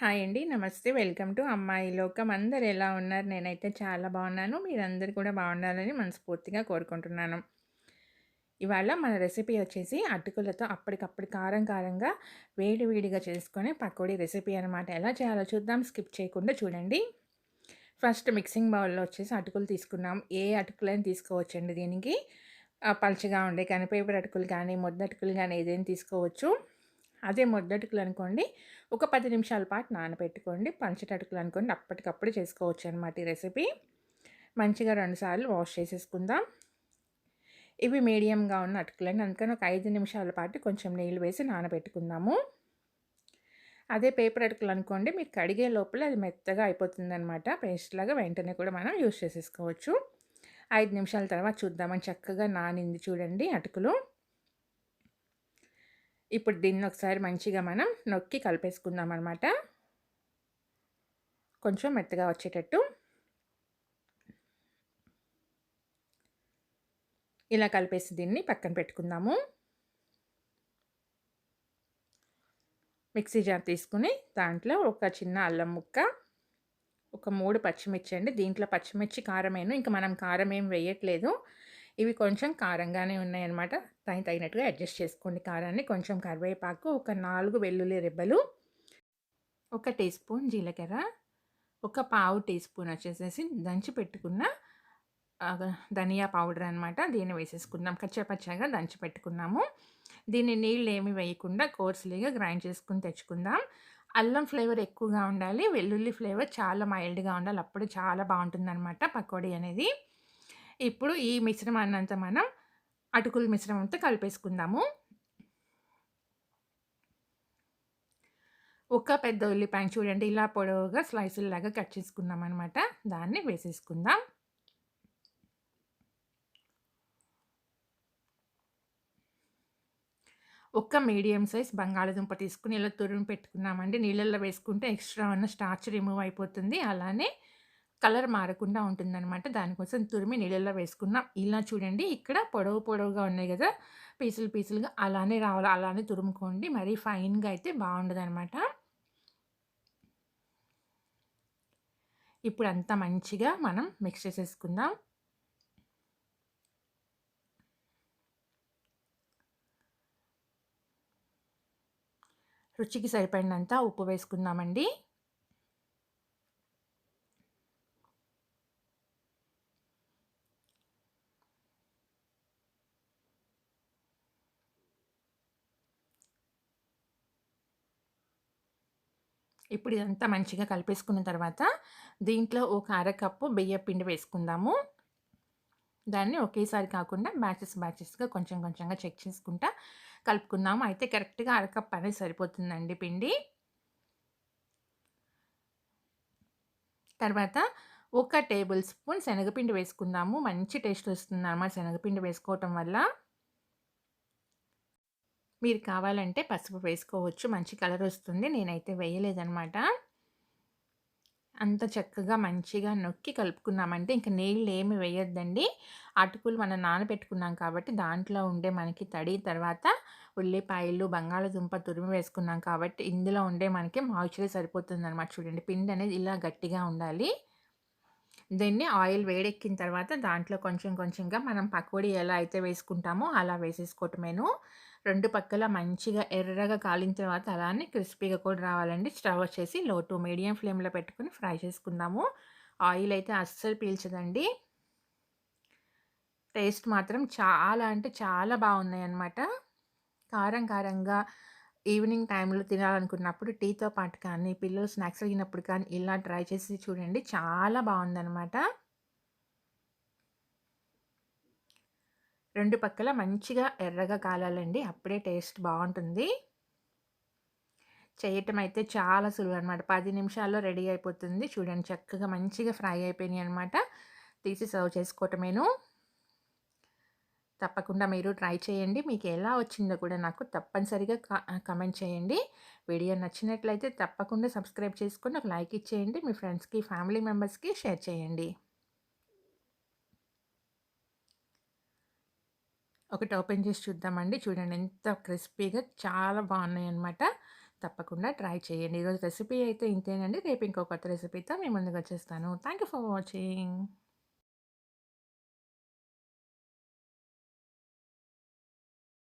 Hi అండి. నమస్తే. Welcome to అమ్మాయి లోకం. అందరు ఎలా ఉన్నారు? నేనైతే చాలా బాగున్నాను. మీరందరూ కూడా బాగుండాలని మనస్ఫూర్తిగా కోరుకుంటున్నాను. ఇవాళ మన రెసిపీ వచ్చేసి అటుకులతో అప్పటికప్పుడు కారం కారంగా వేడివేడిగా చేసుకొని పకోడీ రెసిపీ అనమాట. ఎలా చేయాలో చూద్దాం. స్కిప్ చేయకుండా చూడండి. ఫస్ట్ మిక్సింగ్ బౌల్‌లో వచ్చేసి అటుకులు తీసుకున్నాం. ఏ అటుకులైనా తీసుకోవచ్చండి దీనికి. పలచగా ఉండే కానీ పేపర్ అటుకులు కానీ, ముద్ద అటుకులు కానీ ఏదైనా తీసుకోవచ్చు. అదే ముద్దటుకులు అనుకోండి ఒక పది నిమిషాల పాటు నానబెట్టుకోండి. పంచటటుకులు అనుకోండి అప్పటికప్పుడు చేసుకోవచ్చు అనమాట ఈ రెసిపీ. మంచిగా రెండుసార్లు వాష్ చేసేసుకుందాం. ఇవి మీడియంగా ఉన్న అటుకులండి అందుకని ఒక ఐదు నిమిషాల పాటు కొంచెం నీళ్ళు వేసి నానబెట్టుకుందాము. అదే పేపర్ అటుకులు అనుకోండి మీరు కడిగే లోపల అది మెత్తగా అయిపోతుంది అనమాట పేస్ట్ లాగా వెంటనే కూడా మనం యూస్ చేసేసుకోవచ్చు. ఐదు నిమిషాల తర్వాత చూద్దామని చక్కగా నానింది చూడండి అటుకులు. ఇప్పుడు దీన్ని ఒకసారి మంచిగా మనం నొక్కి కలిపేసుకుందాం అనమాట కొంచెం మెత్తగా వచ్చేటట్టు. ఇలా కలిపేసి దీన్ని పక్కన పెట్టుకుందాము. మిక్సీ జార్ తీసుకుని దాంట్లో ఒక చిన్న అల్లం ముక్క ఒక మూడు పచ్చిమిర్చి అండి. దీంట్లో పచ్చిమిర్చి కారమేను ఇంకా మనం కారం ఏం వేయట్లేదు. ఇవి కొంచెం కారంగానే ఉన్నాయన్నమాట. దానికి తగినట్టుగా అడ్జస్ట్ చేసుకోండి. కారాన్ని కొంచెం కరివేపాకు ఒక నాలుగు వెల్లుల్లి రెబ్బలు ఒక టీ స్పూన్ జీలకర్ర ఒక పావు టీ స్పూన్ వచ్చేసేసి దంచి పెట్టుకున్న ధనియా పౌడర్ అనమాట దీన్ని వేసేసుకుందాం. కచ్చపచ్చగా దంచి పెట్టుకున్నాము. దీన్ని నీళ్ళు ఏమి వేయకుండా కోర్సులీగా గ్రైండ్ చేసుకుని తెచ్చుకుందాం. అల్లం ఫ్లేవర్ ఎక్కువగా ఉండాలి. వెల్లుల్లి ఫ్లేవర్ చాలా మైల్డ్గా ఉండాలి. అప్పుడు చాలా బాగుంటుంది పకోడీ అనేది. ఇప్పుడు ఈ మిశ్రమాన్ని అంతా మనం అటుకుల మిశ్రమంతో కలిపేసుకుందాము. ఒక పెద్ద ఉల్లిపాయ చూడండి ఇలా పొడవుగా స్లైసుల్లాగా కట్ చేసుకుందాం అనమాట దాన్ని వేసేసుకుందాం. ఒక్క మీడియం సైజ్ బంగాళదుంప తీసుకుని ఇలా తురుము పెట్టుకున్నామండి. నీళ్ళల్లో వేసుకుంటే ఎక్స్ట్రా ఉన్న స్టార్చ్ రిమూవ్ అయిపోతుంది. అలానే కలర్ మారకుండా ఉంటుందన్నమాట. దానికోసం తురిమి నీళ్ళల్లో వేసుకున్నాం. ఇలా చూడండి ఇక్కడ పొడవు పొడవుగా ఉన్నాయి కదా. పీసులు పీసులుగా అలానే రావాలి అలానే తురుముకోండి. మరీ ఫైన్గా అయితే బాగుండదు అనమాట ఇప్పుడు అంతా మంచిగా మనం మిక్స్ చేసేసుకుందాం. రుచికి సరిపడినంత ఉప్పు వేసుకుందామండి. ఇప్పుడు ఇదంతా మంచిగా కలిపేసుకున్న తర్వాత దీంట్లో ఒక అరకప్పు బియ్య పిండి వేసుకుందాము. దాన్ని ఒకేసారి కాకుండా బ్యాచెస్ బ్యాచెస్గా కొంచెం కొంచెంగా చెక్ చేసుకుంటా కలుపుకుందాము. అయితే కరెక్ట్గా అరకప్పు అనేది సరిపోతుందండి పిండి. తర్వాత ఒక టేబుల్ స్పూన్ శనగపిండి వేసుకుందాము. మంచి టేస్ట్ వస్తుంది అన్నమాట శనగపిండి వేసుకోవటం వల్ల. మీరు కావాలంటే పసుపు వేసుకోవచ్చు. మంచి కలర్ వస్తుంది. నేనైతే వేయలేదనమాట అంత చక్కగా మంచిగా నొక్కి కలుపుకున్నామంటే ఇంకా నీళ్ళు ఏమి వేయొద్దండి. అటుకులు మనం నానబెట్టుకున్నాం కాబట్టి దాంట్లో ఉండే మనకి తడి తర్వాత ఉల్లిపాయలు బంగాళదుంప తురిమి వేసుకున్నాం కాబట్టి ఇందులో ఉండే మనకి మాయిశ్చర్ సరిపోతుంది అనమాట చూడండి పిండి అనేది ఇలా గట్టిగా ఉండాలి. దీన్ని ఆయిల్ వేడెక్కిన తర్వాత దాంట్లో కొంచెం కొంచెంగా మనం పకోడీ ఎలా అయితే వేసుకుంటామో అలా వేసేసుకోవటమేను. రెండు పక్కల మంచిగా ఎర్రగా కాలిన తర్వాత అలానే క్రిస్పీగా కూడా రావాలండి. స్టవ్ వచ్చేసి లో టు మీడియం ఫ్లేమ్లో పెట్టుకుని ఫ్రై చేసుకుందాము. ఆయిల్ అయితే అస్సలు పీల్చదండి. టేస్ట్ మాత్రం చాలా అంటే చాలా బాగున్నాయి అన్నమాట కారం కారంగా ఈవినింగ్ టైంలో తినాలనుకున్నప్పుడు టీతో పాటు కానీ పిల్లలు స్నాక్స్ అడిగినప్పుడు కానీ ఇలా ట్రై చేసి చూడండి. చాలా బాగుందనమాట రెండు పక్కల మంచిగా ఎర్రగా కాలాలండి. అప్పుడే టేస్ట్ బాగుంటుంది. చేయటం అయితే చాలా సులువు అనమాట పది నిమిషాల్లో రెడీ అయిపోతుంది. చూడండి చక్కగా మంచిగా ఫ్రై అయిపోయినాయి అనమాట తీసి సర్వ్ చేసుకోవటమేను. తప్పకుండా మీరు ట్రై చేయండి మీకు ఎలా వచ్చిందో కూడా నాకు తప్పనిసరిగా కమెంట్ చేయండి వీడియో నచ్చినట్లయితే తప్పకుండా సబ్స్క్రైబ్ చేసుకొని ఒక లైక్ ఇచ్చేయండి మీ ఫ్రెండ్స్కి ఫ్యామిలీ మెంబర్స్కి షేర్ చేయండి ఒకటి ఓపెన్ చేసి చూద్దామండి చూడండి ఎంత క్రిస్పీగా చాలా బాగున్నాయి అనమాట తప్పకుండా ట్రై చేయండి. ఈరోజు రెసిపీ అయితే ఇంతేనండి. రేపు ఇంకో కొత్త రెసిపీతో మీ ముందుకొచ్చేస్తాను. Thank you for watching.